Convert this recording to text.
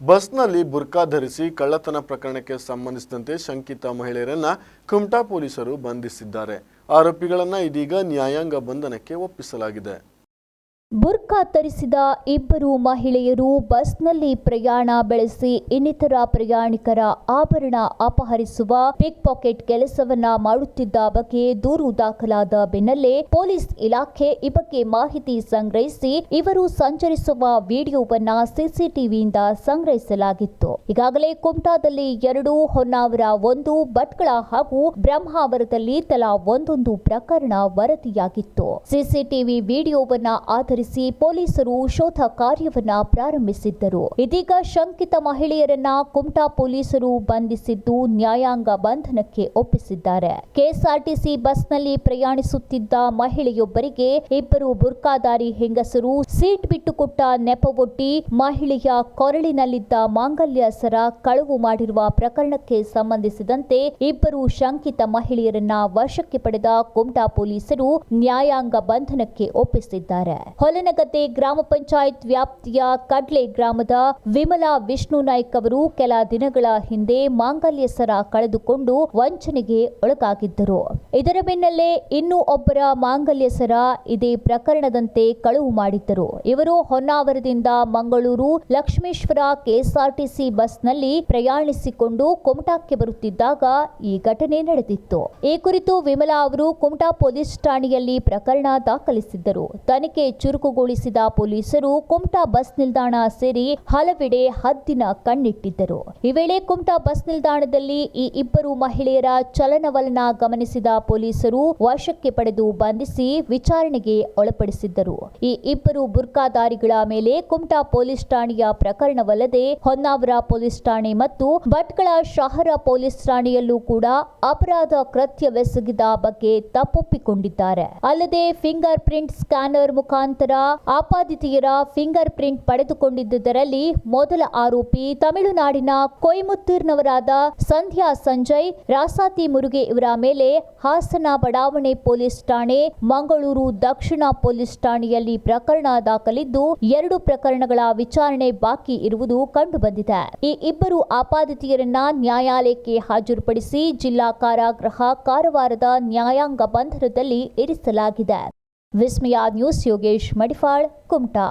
ಬಸ್ನಲ್ಲಿ ಬುರ್ಕಾ ಧರಿಸಿ ಕಳ್ಳತನ ಪ್ರಕರಣಕ್ಕೆ ಸಂಬಂಧಿಸಿದಂತೆ ಶಂಕಿತ ಮಹಿಳೆಯರನ್ನ ಕುಮಟಾ ಪೊಲೀಸರು ಬಂಧಿಸಿದ್ದಾರೆ. ಆರೋಪಿಗಳನ್ನ ಇದೀಗ ನ್ಯಾಯಾಂಗ ಬಂಧನಕ್ಕೆ ಒಪ್ಪಿಸಲಾಗಿದೆ. ಬುರ್ಕಾ ತರಿಸಿದ ಇಬ್ಬರು ಮಹಿಳೆಯರು ಬಸ್ನಲ್ಲಿ ಪ್ರಯಾಣ ಬೆಳೆಸಿ ಇನ್ನಿತರ ಪ್ರಯಾಣಿಕರ ಆಭರಣ ಅಪಹರಿಸುವ ಪಿಕ್ ಪಾಕೆಟ್ ಕೆಲಸವನ್ನ ಮಾಡುತ್ತಿದ್ದ ಬಗ್ಗೆ ದೂರು ದಾಖಲಾದ ಬೆನ್ನಲ್ಲೇ ಪೊಲೀಸ್ ಇಲಾಖೆ ಈ ಬಗ್ಗೆ ಮಾಹಿತಿ ಸಂಗ್ರಹಿಸಿ ಇವರು ಸಂಚರಿಸುವ ವಿಡಿಯೋವನ್ನ ಸಿಸಿಟಿವಿಯಿಂದ ಸಂಗ್ರಹಿಸಲಾಗಿತ್ತು. ಈಗಾಗಲೇ ಕುಮಟಾದಲ್ಲಿ ಎರಡು, ಹೊನ್ನಾವರ ಒಂದು, ಭಟ್ಕಳ ಹಾಗೂ ಬ್ರಹ್ಮಾವರದಲ್ಲಿ ತಲಾ ಒಂದೊಂದು ಪ್ರಕರಣ ವರದಿಯಾಗಿತ್ತು. ಸಿಸಿಟಿವಿ ವಿಡಿಯೋವನ್ನ ಆಧರಿಸಿ ಪೊಲೀಸರು ಶೋಧ ಕಾರ್ಯವನ್ನ ಪ್ರಾರಂಭಿಸಿದ್ದರು. ಇದೀಗ ಶಂಕಿತ ಮಹಿಳೆಯರನ್ನ ಕುಮಟಾ ಪೊಲೀಸರು ಬಂಧಿಸಿದ್ದು ನ್ಯಾಯಾಂಗ ಬಂಧನಕ್ಕೆ ಒಪ್ಪಿಸಿದ್ದಾರೆ. ಕೆಎಸ್ಆರ್ಟಿಸಿ ಬಸ್ನಲ್ಲಿ ಪ್ರಯಾಣಿಸುತ್ತಿದ್ದ ಮಹಿಳೆಯೊಬ್ಬರಿಗೆ ಇಬ್ಬರು ಬುರ್ಕಾದಾರಿ ಹೆಂಗಸರು ಸೀಟ್ ಬಿಟ್ಟುಕೊಟ್ಟ ನೆಪವೊಡ್ಡಿ ಮಹಿಳೆಯ ಕೊರಳಿನಲ್ಲಿದ್ದ ಮಾಂಗಲ್ಯ ಸರ ಕಳವು ಮಾಡಿರುವ ಪ್ರಕರಣಕ್ಕೆ ಸಂಬಂಧಿಸಿದಂತೆ ಇಬ್ಬರು ಶಂಕಿತ ಮಹಿಳೆಯರನ್ನ ವಶಕ್ಕೆ ಪಡೆದ ಕುಮಟಾ ಪೊಲೀಸರು ನ್ಯಾಯಾಂಗ ಬಂಧನಕ್ಕೆ ಒಪ್ಪಿಸಿದ್ದಾರೆ. ಹೊಲನಗದ್ದೆ ಗ್ರಾಮ ಪಂಚಾಯತ್ ವ್ಯಾಪ್ತಿಯ ಕಡ್ಲೆ ಗ್ರಾಮದ ವಿಮಲಾ ವಿಷ್ಣು ನಾಯ್ಕ್ ಅವರು ಕೆಲ ದಿನಗಳ ಹಿಂದೆ ಮಾಂಗಲ್ಯ ಸರ ಕಳೆದುಕೊಂಡು ವಂಚನೆಗೆ ಒಳಗಾಗಿದ್ದರು. ಇದರ ಬೆನ್ನಲ್ಲೇ ಇನ್ನೂ ಒಬ್ಬರ ಮಾಂಗಲ್ಯ ಸರ ಇದೇ ಪ್ರಕರಣದಂತೆ ಕಳುವು ಮಾಡಿದ್ದರು. ಇವರು ಹೊನ್ನಾವರದಿಂದ ಮಂಗಳೂರು ಲಕ್ಷ್ಮೇಶ್ವರ ಕೆಎಸ್ಆರ್ಟಿಸಿ ಬಸ್ನಲ್ಲಿ ಪ್ರಯಾಣಿಸಿಕೊಂಡು ಕುಮಟಾಕ್ಕೆ ಬರುತ್ತಿದ್ದಾಗ ಈ ಘಟನೆ ನಡೆದಿತ್ತು. ಈ ಕುರಿತು ವಿಮಲಾ ಅವರು ಕುಮಟಾ ಪೊಲೀಸ್ ಠಾಣೆಯಲ್ಲಿ ಪ್ರಕರಣ ದಾಖಲಿಸಿದ್ದರು. ತನಿಖೆ ಚುರುಕುಗೊಳಿಸಿದ ಪೊಲೀಸರು ಕುಮಟಾ ಬಸ್ ನಿಲ್ದಾಣ ಸೇರಿ ಹಲವೆಡೆ ಹದ್ದಿನ ಕಣ್ಣಿಟ್ಟಿದ್ದರು. ಈ ವೇಳೆ ಕುಮಟಾ ಬಸ್ ನಿಲ್ದಾಣದಲ್ಲಿ ಈ ಇಬ್ಬರು ಮಹಿಳೆಯರ ಚಲನವಲನ ಗಮನಿಸಿದ ಪೊಲೀಸರು ವಶಕ್ಕೆ ಪಡೆದು ಬಂಧಿಸಿ ವಿಚಾರಣೆಗೆ ಒಳಪಡಿಸಿದ್ದರು. ಈ ಇಬ್ಬರು ಬುರ್ಕಾದಾರಿಗಳ ಮೇಲೆ ಕುಮಟಾ ಪೊಲೀಸ್ ಠಾಣೆಯ ಪ್ರಕರಣವಲ್ಲದೆ ಹೊನ್ನಾವರ ಪೊಲೀಸ್ ಠಾಣೆ ಮತ್ತು ಭಟ್ಗಳ ಶಹರ ಪೊಲೀಸ್ ಠಾಣೆಯಲ್ಲೂ ಕೂಡ ಅಪರಾಧ ಕೃತ್ಯವೆಸಗಿದ ಬಗ್ಗೆ ತಪ್ಪೊಪ್ಪಿಕೊಂಡಿದ್ದಾರೆ. ಅಲ್ಲದೆ ಫಿಂಗರ್ ಪ್ರಿಂಟ್ ಸ್ಕ್ಯಾನರ್ ಮುಖಾಂತರ ಆಪಾದಿತೆಯರ ಫಿಂಗರ್ ಪ್ರಿಂಟ್ ಪಡೆದುಕೊಂಡಿದ್ದುದರಲ್ಲಿ ಮೊದಲ ಆರೋಪಿ ತಮಿಳುನಾಡಿನ ಕೊಯಮತ್ತೂರ್ನವರಾದ ಸಂಧ್ಯಾ ಸಂಜಯ್, ರಾಸಾತಿ ಮುರುಗೆ ಇವರ ಮೇಲೆ ಹಾಸನ ಬಡಾವಣೆ ಪೊಲೀಸ್ ಠಾಣೆ, ಮಂಗಳೂರು ದಕ್ಷಿಣ ಪೊಲೀಸ್ ಠಾಣೆಯಲ್ಲಿ ಪ್ರಕರಣ ದಾಖಲಿದ್ದು ಎರಡು ಪ್ರಕರಣಗಳ ವಿಚಾರಣೆ ಬಾಕಿ ಇರುವುದು ಕಂಡುಬಂದಿದೆ. ಈ ಇಬ್ಬರು ಆಪಾದಿತೆಯರನ್ನ ನ್ಯಾಯಾಲಯಕ್ಕೆ ಹಾಜರುಪಡಿಸಿ ಜಿಲ್ಲಾ ಕಾರಾಗೃಹ ಕಾರವಾರದ ನ್ಯಾಯಾಂಗ ಬಂಧನದಲ್ಲಿ ಇರಿಸಲಾಗಿದೆ. विस्मया न्यूज़ योगेश मडिफाड़ कुमटा।